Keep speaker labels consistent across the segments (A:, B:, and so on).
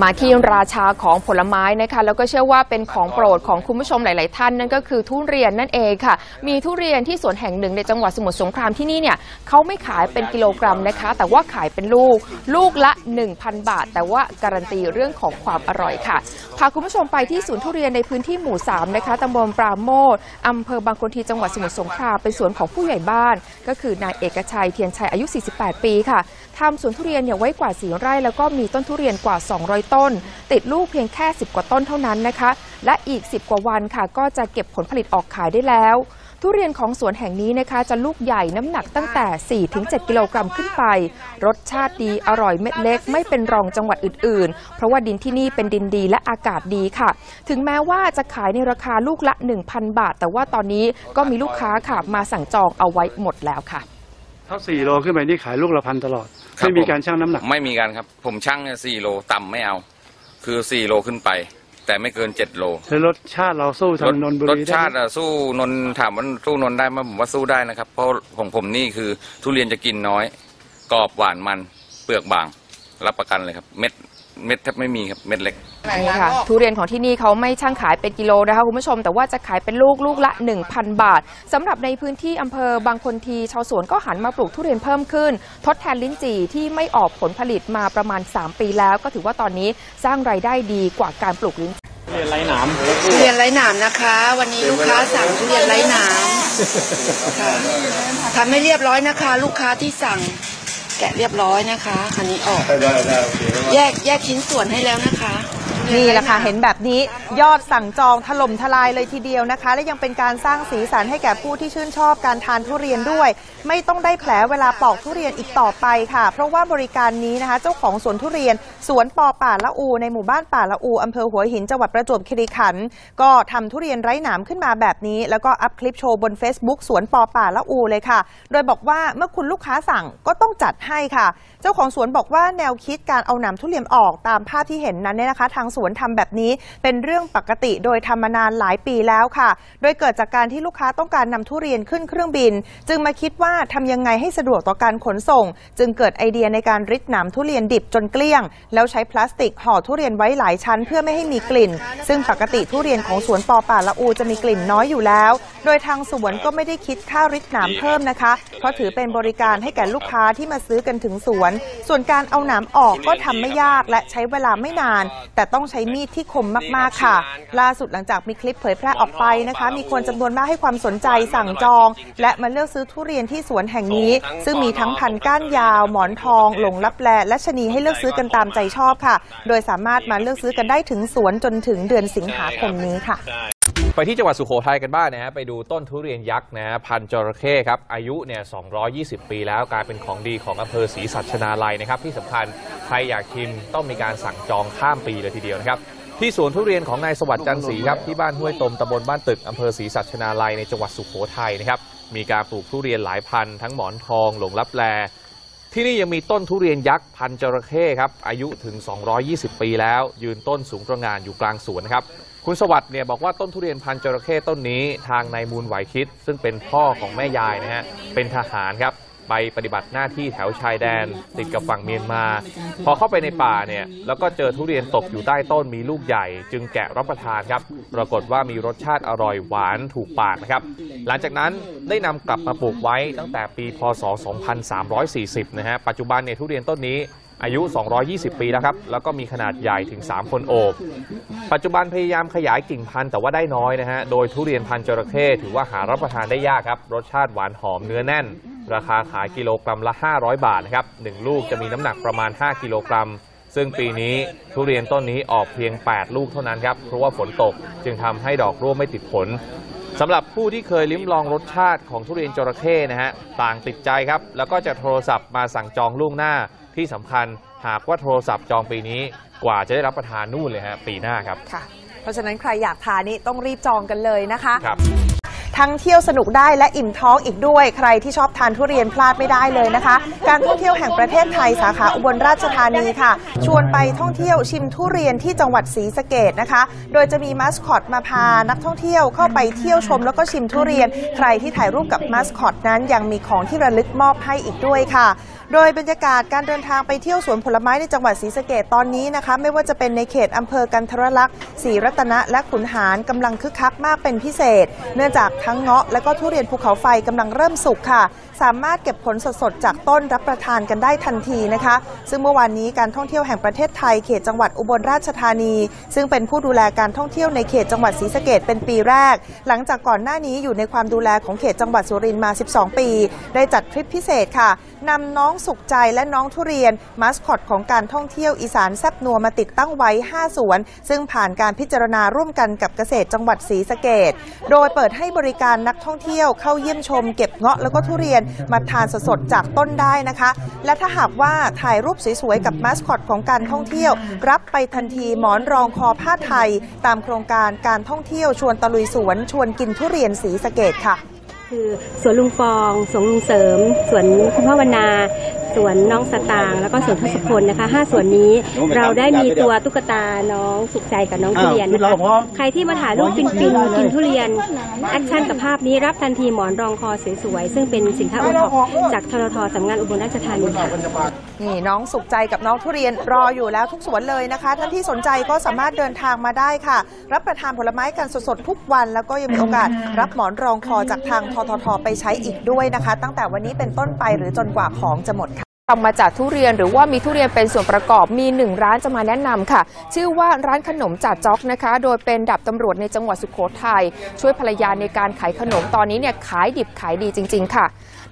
A: มาที่ราชาของผลไม้นะคะแล้วก็เชื่อว่าเป็นของโปรดของคุณผู้ชมหลาย ๆ ท่านนั่นก็คือทุเรียนนั่นเองค่ะ มีทุเรียนที่สวนแห่งหนึ่งในจังหวัดสมุทรสงครามที่นี่เนี่ยเขาไม่ขายเป็นกิโลกรัมนะคะ แต่ว่าขายเป็นลูกลูกละ 1,000 บาท แต่ว่าการันตีเรื่องของความอร่อยค่ะพาคุณผู้ชมไปที่ศูนทุเรียนในพื้นที่หมู่3นะคะตำบลปราโมทอำเภอบางคนทีจังหวัดสมุทรสงครามเป็นสวนของผู้ใหญ่บ้าน ก็คือนายเอกชัยเทียนชัยอายุ 48 ปีค่ะทำสวนทุเรียนเนี่ยไว้กว่า4ไร่ แล้วก็มีต้นทุเรียนกว่า 200 ต้น ติดลูกเพียงแค่ 10 กว่าต้นเท่านั้นนะคะ และอีก 10 กว่าวันค่ะ ก็จะเก็บผลผลิตออกขายได้แล้ว ทุเรียนของสวนแห่งนี้นะคะ จะลูกใหญ่น้ำหนักตั้งแต่ 4-7 กิโลกรัมขึ้นไป รสชาติดีอร่อยเม็ดเล็ก ไม่เป็นรองจังหวัดอื่น ๆ เพราะว่าดินที่นี่เป็นดินดีและอากาศดีค่ะ ถึงแม้ว่าจะขายในราคาลูกละ 1,000 บาท แต่ว่าตอนนี้ก็มีลูกค้าค่ะมาสั่งจองเอาไว้หมดแล้วค่ะ
B: ถ้าสี่โลขึ้นไปนี่ขายลูกละพันตลอด ไม่มี
C: ผม
B: การชั่งน้ำหนัก
C: ไม่มีการครับ ผมชั่งเนี่ยสี่โลต่ำไม่เอา คือสี่โลขึ้นไป แต่ไม่เกินเจ็ดโล
B: แล้วรสชาติเราสู้ทางนนทบุ
C: ร
B: รี
C: ส
B: ได้
C: ชาติ
B: ไหม
C: อะสู้นนท์ถามว่าสู้นนท์ได้ไหมผมว่าสู้ได้นะครับ เพราะของผมนี่คือทุเรียนจะกินน้อยกรอบหวานมันเปลือกบาง รับประกันเลยครับ เม็ด เม็ดแทบไม่มีครับเม็ดเล็ก
A: นี่ค่ะทุเรียนของที่นี่เขาไม่ช่างขายเป็นกิโลนะคะคุณผู้ชม แต่ว่าจะขายเป็นลูกลูกละ 1,000 บาทสำหรับในพื้นที่อำเภอบางคนทีชาวสวนก็หันมาปลูกทุเรียนเพิ่มขึ้น ทดแทนลิ้นจี่ที่ไม่ออกผลผลิตมาประมาณ 3 ปีแล้ว ก็ถือว่าตอนนี้สร้างรายได้ดีกว่าการปลูกลิ้นจี่
B: เรียนไรหนาม
D: ทุเรียนไร้หนามนะคะ วันนี้ลูกค้าสั่งทุเรียนไร้หนามค่ะทำให้เรียบร้อยนะคะ ลูกค้าที่สั่ง แกะเรียบร้อยนะคะอันนี้ออกแยกแยกชิ้นส่วนให้แล้วนะคะ
E: นี่แหละค่ะเห็นแบบนี้ยอดสั่งจองถล่มทลายเลยทีเดียวนะคะ และยังเป็นการสร้างสีสันให้แก่ผู้ที่ชื่นชอบการทานทุเรียนด้วย ไม่ต้องได้แผลเวลาปอกทุเรียนอีกต่อไปค่ะ เพราะว่าบริการนี้นะคะ เจ้าของสวนทุเรียน สวนปอป่าละอู ในหมู่บ้านป่าละอูอำเภอหัวหินจังหวัดประจวบคีรีขันธ์ก็ทำทุเรียนไร้หนามขึ้นมาแบบนี้ แล้วก็อัพคลิปโชว์บน Facebook สวนปอป่าละอูเลยค่ะ โดยบอกว่าเมื่อคุณลูกค้าสั่งก็ต้องจัดให้ค่ะ เจ้าของสวนบอกว่าแนวคิดการเอาหนามทุเรียนออกตามภาพที่เห็นนั้นเนี่ยนะคะทางสวนวนทำแบบนี้เป็นเรื่องปกติโดยทำมานานหลายปีแล้วค่ะ โดยเกิดจากการที่ลูกค้าต้องการนำทุเรียนขึ้นเครื่องบิน จึงมาคิดว่าทำยังไงให้สะดวกต่อการขนส่ง จึงเกิดไอเดียในการริดหนามทุเรียนดิบจนเกลี้ยง แล้วใช้พลาสติกห่อทุเรียนไว้หลายชั้นเพื่อไม่ให้มีกลิ่น ซึ่งปกติทุเรียนของสวนปอป่าละอูจะมีกลิ่นน้อยอยู่แล้ว โดยทางสวนก็ไม่ได้คิดค่าริดหนามเพิ่มนะคะ เพราะถือเป็นบริการให้แก่ลูกค้าที่มาซื้อกันถึงสวน ส่วนการเอาหนามออกก็ทำไม่ยากและใช้เวลาไม่นาน แต่ต้องใช้มีดที่คมมากๆค่ะ ล่าสุดหลังจากมีคลิปเผยแพร่ออกไปนะคะ มีคนจำนวนมากให้ความสนใจสั่งจอง และมาเลือกซื้อทุเรียนที่สวนแห่งนี้ ซึ่งมีทั้งพันก้านยาวหมอนทอง หลงลับแลและชะนีให้เลือกซื้อกันตามใจชอบค่ะ โดยสามารถมาเลือกซื้อกันได้ถึงสวนจนถึงเดือนสิงหาคมนี้ค่ะ
F: ไปที่จังหวัดสุโขทัยกันบ้างนะฮะไปดูต้นทุเรียนยักษ์นะฮะพันจระเข้ครับอายุเนี่ย220 ปีแล้วกลายเป็นของดีของอำเภอศรีสัชนาลัยนะครับที่สำคัญใครอยากชิมต้องมีการสั่งจองข้ามปีเลยทีเดียวนะครับที่สวนทุเรียนของนายสวัสดิ์จันทร์ศรีครับที่บ้านห้วยตมตำบลบ้านตึกอำเภอศรีสัชนาลัยในจังหวัดสุโขทัยนะครับมีการปลูกทุเรียนหลายพันธุ์ทั้งหมอนทองหลงลับแลที่นี่ยังมีต้นทุเรียนยักษ์พันจระเข้ครับอายุถึง 220 ปีแล้ว ยืนต้นสูงตระหงานอยู่กลางสวนนะครับ คุณสวัสด์เนี่ยบอกว่าต้นทุเรียนพันธุ์จระเข้ต้นนี้ทางนายมูลไหวคิด ซึ่งเป็นพ่อของแม่ยายนะฮะเป็นทหารครับ ไปปฏิบัติหน้าที่แถวชายแดน ติดกับฝั่งเมียนมา พอเข้าไปในป่าเนี่ยแล้วก็เจอทุเรียนตกอยู่ใต้ต้นมีลูกใหญ่ จึงแกะรับประทานครับ ปรากฏว่ามีรสชาติอร่อยหวานถูกปากนะครับ หลังจากนั้นได้นำกลับมาปลูกไว้ตั้งแต่ปีพศ 2340 นะฮะปัจจุบันเนี่ยทุเรียนต้นนี้อายุ 220 ปีแล้วครับ แล้วก็มีขนาดใหญ่ถึง 3 คนโอบ ปัจจุบันพยายามขยายกิ่งพันธุ์แต่ว่าได้น้อยนะฮะ โดยทุเรียนพันธุ์จระเข้ถือว่าหารับประทานได้ยากครับ รสชาติหวานหอมเนื้อแน่น ราคาขายกิโลกรัมละ 500 บาทนะครับหนึ่งลูกจะมีน้ำหนักประมาณ 5 กิโลกรัม ซึ่งปีนี้ทุเรียนต้นนี้ออกเพียง 8 ลูกเท่านั้นครับ เพราะว่าฝนตกจึงทำให้ดอกร่วงไม่ติดผลสำหรับผู้ที่เคยลิ้มลองรสชาติของทุเรียนจระเข้นะฮะต่างติดใจครับ แล้วก็จะโทรศัพท์มาสั่งจองล่วงหน้าที่สำคัญหากว่าโทรศัพท์จองปีนี้กว่าจะได้รับประทานนู่นเลยฮะปีหน้าครับ
E: ค่ะ เพราะฉะนั้นใครอยากทานนี่ต้องรีบจองกันเลยนะคะ
F: ครับ
E: ทั้งเที่ยวสนุกได้และอิ่มท้องอีกด้วย ใครที่ชอบทานทุเรียนพลาดไม่ได้เลยนะคะ การท่องเที่ยวแห่งประเทศไทยสาขาอุบลราชธานีค่ะ ชวนไปท่องเที่ยวชิมทุเรียนที่จังหวัดศรีสะเกดนะคะ โดยจะมีมาสคอตมาพานักท่องเที่ยวเข้าไปเที่ยวชมแล้วก็ชิมทุเรียน ใครที่ถ่ายรูปกับมาสคอตนั้นยังมีของที่ระลึกมอบให้อีกด้วยค่ะ โดยบรรยากาศการเดินทางไปเที่ยวสวนผลไม้ในจังหวัดศรีสะเกดตอนนี้นะคะ ไม่ว่าจะเป็นในเขตอำเภอกันทรลักษณ์ศรีรัตนะ และขุนหารกำลังคึกคักมากเป็นพิเศษ เนื่องจากทั้งเงาะและก็ทุเรียนภูเขาไฟกำลังเริ่มสุกค่ะสามารถเก็บผลสดๆจากต้นรับประทานกันได้ทันทีนะคะ ซึ่งเมื่อวานนี้การท่องเที่ยวแห่งประเทศไทยเขตจังหวัดอุบลราชธานี ซึ่งเป็นผู้ดูแลการท่องเที่ยวในเขตจังหวัดศรีสะเกดเป็นปีแรก หลังจากก่อนหน้านี้อยู่ในความดูแลของเขตจังหวัดสุรินทร์มา 12 ปี ได้จัดทริปพิเศษค่ะนำน้องสุขใจและน้องทุเรียนมาสคอตของการท่องเที่ยวอีสานแซบนัวมาติดตั้งไว้ 5 สวน ซึ่งผ่านการพิจารณาร่วมกันกับเกษตรจังหวัดศรีสะเกดโดยเปิดให้บริการนักท่องเที่ยวเข้าเยี่ยมชมเก็บเงาะแล้วก็ทุเรียนนมาทานสดๆจากต้นได้นะคะ และถ้าหากว่าถ่ายรูปสวยๆกับมาสคอตของการท่องเที่ยว รับไปทันทีหมอนรองคอผ้าไทย ตามโครงการการท่องเที่ยวชวนตะลุยสวน ชวนกินทุเรียนสีสะเกดค่ะ
G: คือสวนลุงฟองสวนลุงเสริม สวนคุณพ่อวนา สวนน้องสตางค์แล้วก็สวนทศพลนะคะห้าสวนนี้เราได้มีตัวตุ๊กตาน้องสุขใจกับน้องทุเรียนนะคะใครที่มาถ่ายรูปฟินฟินๆกินทุเรียนแอคชั่นกับภาพนี้รับทันทีหมอนรองคอสวยๆซึ่งเป็นสินค้าโอท็อปจากทรทสำนักงานอุบลราชธานีค่ะ
E: นี่น้องสุขใจกับน้องทุเรียนรออยู่แล้วทุกสวนเลยนะคะ ท่านที่สนใจก็สามารถเดินทางมาได้ค่ะ รับประทานผลไม้กันสดๆทุกวัน แล้วก็ยังมีโอกาสรับหมอนรองคอจากทางทททไปใช้อีกด้วยนะคะ ตั้งแต่วันนี้เป็นต้นไปหรือจนกว่าของจะหมดค่ะ
A: ทำมาจากทุเรียน หรือว่ามีทุเรียนเป็นส่วนประกอบมีหนึ่งร้านจะมาแนะนำค่ะ ชื่อว่าร้านขนมจ่าจ๊อกนะคะ โดยเป็นดับตำรวจในจังหวัดสุโขทัยช่วยภรรยาในการขายขนมตอนนี้เนี่ยขายดิบขายดีจริง ๆ ค่ะ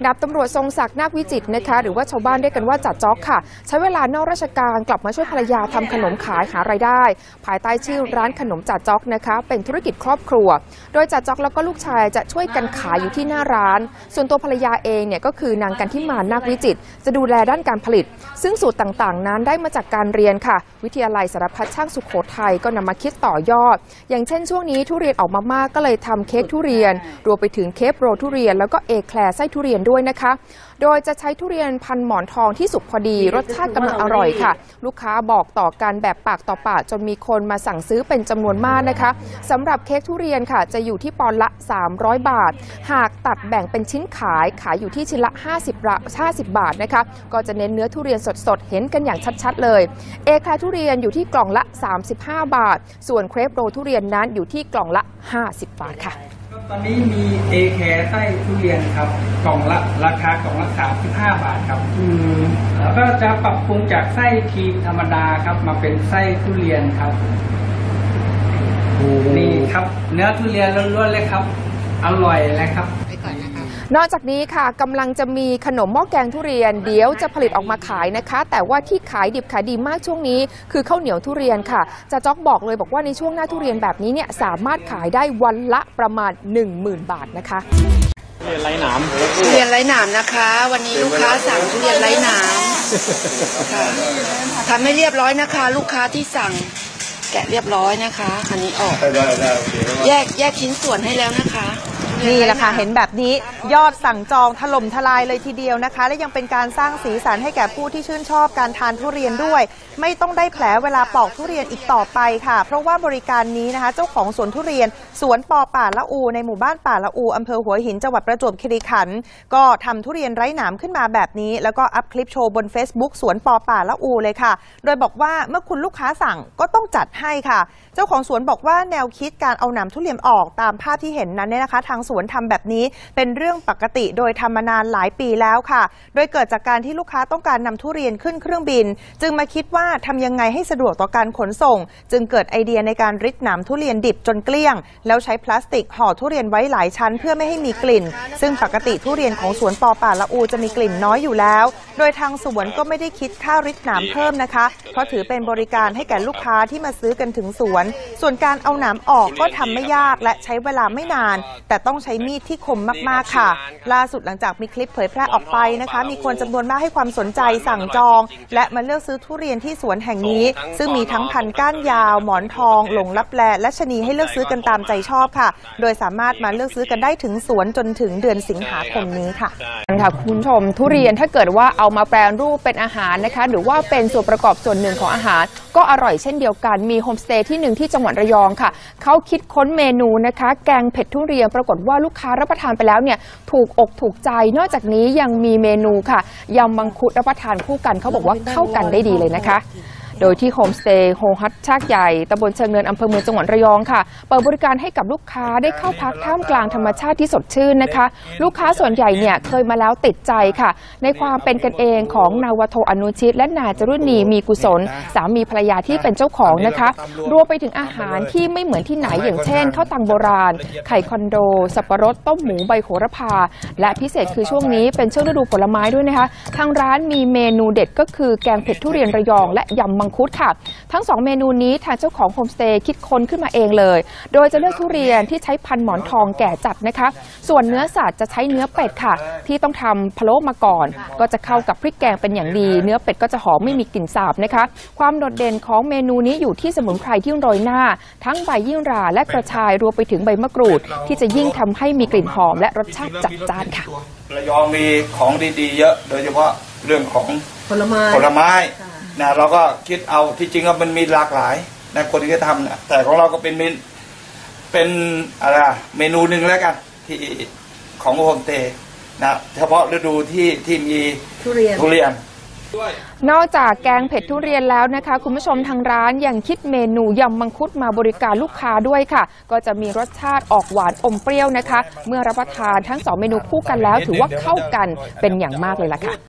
A: ดับตำรวจทรงศักดิ์นาควิจิตนะคะหรือว่าชาวบ้านเรียกกันว่าจ่าจ๊อกค่ะ ใช้เวลานอกราชการกลับมาช่วยภรรยาทำขนมขายหารายได้ ภายใต้ชื่อร้านขนมจ่าจ๊อกนะคะเป็นธุรกิจครอบครัว โดยจ่าจ๊อกแล้วก็ลูกชายจะช่วยกันขายอยู่ที่หน้าร้าน ส่วนตัวภรรยาเองเนี่ยก็คือนางกันทิมานาควิจิต จะดูแลด้านการผลิต ซึ่งสูตรต่างๆ นั้นได้มาจากการเรียนค่ะ วิทยาลัยสารพัดช่างสุขโขทัยก็นำมาคิดต่อยอด อย่างเช่นช่วงนี้ทุเรียนออกมามากก็เลยทำเค้กทุเรียน รวมไปถึงเค้กโรทุเรียน แล้วก็เอแคลร์ไส้ทุเรียนด้วยนะคะ โดยจะใช้ทุเรียนพันหมอนทองที่สุกพอดี รสชาติกำลังอร่อยค่ะ ลูกค้าบอกต่อกันแบบปากต่อปากจนมีคนมาสั่งซื้อเป็นจำนวนมากนะคะสำหรับเค้กทุเรียนค่ะจะอยู่ที่ปอนด์ละ 300 บาท หากตัดแบ่งเป็นชิ้นขายขายอยู่ที่ชิ้นละ 50บาท50 บาทนะคะก็จะเน้นเนื้อทุเรียนสดๆ เห็นกันอย่างชัดๆ เลย เอแคลร์ทุเรียนอยู่ที่กล่องละ 35 บาท ส่วนเครปโรลทุเรียนนั้นอยู่ที่กล่องละ 50 บาทค่ะ
H: ตอนนี้มีเอแคร์ไส้ทุเรียนครับ กล่องละราคากล่องละ35บาทครับแล้วก็จะปรับปรุงจากไส้ครีมธรรมดาครับ มาเป็นไส้ทุเรียนครับ นี่ครับ เนื้อทุเรียนล้วนๆเลยครับ อร่อยเลยครับ
A: นอกจากนี้ค่ะกำลังจะมีขนมหม้อแกงทุเรียน เดี๋ยวจะผลิตออกมาขายนะคะ แต่ว่าที่ขายดิบขายดีมากช่วงนี้ คือข้าวเหนียวทุเรียนค่ะจะจ๊อกบอกเลยบอกว่าในช่วงหน้าทุเรียนแบบนี้เนี่ยสามารถขายได้วันละประมาณ 10,000 บาทนะคะ
D: ทุเรียนไร้หนามนะคะ วันนี้ลูกค้าสั่งทุเรียนไร้หนามค่ะทำให้เรียบร้อยนะคะ ลูกค้าที่สั่งแกะเรียบร้อยนะคะ อันนี้ออก แยกแยกชิ้นส่วนให้แล้วนะคะ
E: นี่แหละค่ะเห็นแบบนี้ยอดสั่งจองถล่มทลายเลยทีเดียวนะคะ และยังเป็นการสร้างสีสันให้แก่ผู้ที่ชื่นชอบการทานทุเรียนด้วย ไม่ต้องได้แผลเวลาปอกทุเรียนอีกต่อไปค่ะ เพราะว่าบริการนี้นะคะ เจ้าของสวนทุเรียน สวนปอป่าละอู ในหมู่บ้านป่าละอูอำเภอหัวหินจังหวัดประจวบคีรีขันธ์ก็ทำทุเรียนไร้หนามขึ้นมาแบบนี้ แล้วก็อัพคลิปโชว์บน Facebook สวนปอป่าละอูเลยค่ะ โดยบอกว่าเมื่อคุณลูกค้าสั่งก็ต้องจัดให้ค่ะ เจ้าของสวนบอกว่าแนวคิดการเอาหนามทุเรียนออกตามภาพที่เห็นนั้นเนี่ยนะคะทางสวนทำแบบนี้ เป็นเรื่องปกติโดยทำมานานหลายปีแล้วค่ะ โดยเกิดจากการที่ลูกค้าต้องการนำทุเรียนขึ้นเครื่องบิน จึงมาคิดว่าทำยังไงให้สะดวกต่อการขนส่ง จึงเกิดไอเดียในการริดหนามทุเรียนดิบจนเกลี้ยง แล้วใช้พลาสติกห่อทุเรียนไว้หลายชั้นเพื่อไม่ให้มีกลิ่น ซึ่งปกติทุเรียนของสวนปอป่าละอูจะมีกลิ่นน้อยอยู่แล้ว โดยทางสวนก็ไม่ได้คิดค่าริดหนามเพิ่มนะคะ เพราะถือเป็นบริการให้แก่ลูกค้าที่มาซื้อกันถึงสวน ส่วนการเอาหนามออกก็ทำไม่ยากและใช้เวลาไม่นาน แต่ต้องใช้มีดที่คมมากๆค่ะ ล่าสุดหลังจากมีคลิปเผยแพร่ออกไปนะคะ มีคนจำนวนมากให้ความสนใจสั่งจอง และมาเลือกซื้อทุเรียนที่สวนแห่งนี้ ซึ่งมีทั้งพันธุ์ก้านยาว หมอนทอง หลงลับแลและชะนีให้เลือกซื้อกันตามใจชอบค่ะ โดยสามารถมาเลือกซื้อกันได้ถึงสวนจนถึงเดือนสิงหาคมนี้ค่ะ
A: ค่ะคุณชม ทุเรียนถ้าเกิดว่าเอามาแปรรูปเป็นอาหารนะคะ หรือว่าเป็นส่วนประกอบส่วนหนึ่งของอาหาร ก็อร่อยเช่นเดียวกันมีโฮมสเตย์ที่หนึ่งที่จังหวัดระยองค่ะเขาคิดค้นเมนูนะคะ แกงเผ็ดทุเรียนปรากฏว่าลูกค้ารับประทานไปแล้วเนี่ยถูกอกถูกใจ นอกจากนี้ยังมีเมนูค่ะยำมังคุดรับประทานคู่กันเขาบอกว่าเข้ากันได้ดีเลยนะคะ โดยที่โฮมสเตย์โฮฮัทชากใหญ่ตำบลเชิงเนินอำเภอเมืองจังหวัดระยองค่ะ เปิดบริการให้กับลูกค้าได้เข้าพักท่ามกลางธรรมชาติที่สดชื่นนะคะ ลูกค้าส่วนใหญ่เนี่ยเคยมาแล้วติดใจค่ะ ในความเป็นกันเองของนาวโทอนุชิต และนาจรุณีมีกุศล สามีภรรยาที่เป็นเจ้าของนะคะ รวมไปถึงอาหารที่ไม่เหมือนที่ไหนอย่างเช่นข้าวตังโบราณ ไข่คอนโด สับปะรดต้มหมูใบโหระพา และพิเศษคือช่วงนี้เป็นช่วงฤดูผลไม้ด้วยนะคะ ทางร้านมีเมนูเด็ดก็คือแกงเผ็ดทุเรียนระยองและยำมังคุดค่ะ ทั้งสองเมนูนี้ทางเจ้าของโฮมสเตย์คิดค้นขึ้นมาเองเลย โดยจะเลือกทุเรียนที่ใช้พันธุ์หมอนทองแก่จัดนะคะ ส่วนเนื้อสัตว์จะใช้เนื้อเป็ดค่ะ ที่ต้องทำพะโล้มาก่อน ก็จะเข้ากับพริกแกงเป็นอย่างดี เนื้อเป็ดก็จะหอมไม่มีกลิ่นสาบนะคะ ความโดดเด่นของเมนูนี้อยู่ที่สมุนไพรที่โรยหน้า ทั้งใบยิ่งราและกระชายรวมไปถึงใบมะกรูด ที่จะยิ่งทำให้มีกลิ่นหอม และรสชาติจัดจ้านค่ะ
I: ระยองมีของดีๆ เยอะ โดยเฉพาะเรื่องของ
J: ผลไม้
I: ผลไม้ นะเราก็คิดเอาที่จริงก็มันมีหลากหลายนะคนที่จะทำนะแต่ของเราก็เป็นเมนเป็นอะไรอะเมนูหนึ่งแล้วกันที่ของโฮมสเตย์นะเฉพาะฤดูที่ที่มี
J: ทุเรียน
I: ทุเรียน
A: นอกจากแกงเผ็ดทุเรียนแล้วนะคะ คุณผู้ชมทางร้านยังคิดเมนูยำมังคุดมาบริการลูกค้าด้วยค่ะ ก็จะมีรสชาติออกหวานอมเปรี้ยวนะคะ เมื่อรับประทานทั้งสองเมนูคู่กันแล้ว ถือว่าเข้ากันเป็นอย่างมากเลยล่ะค่ะ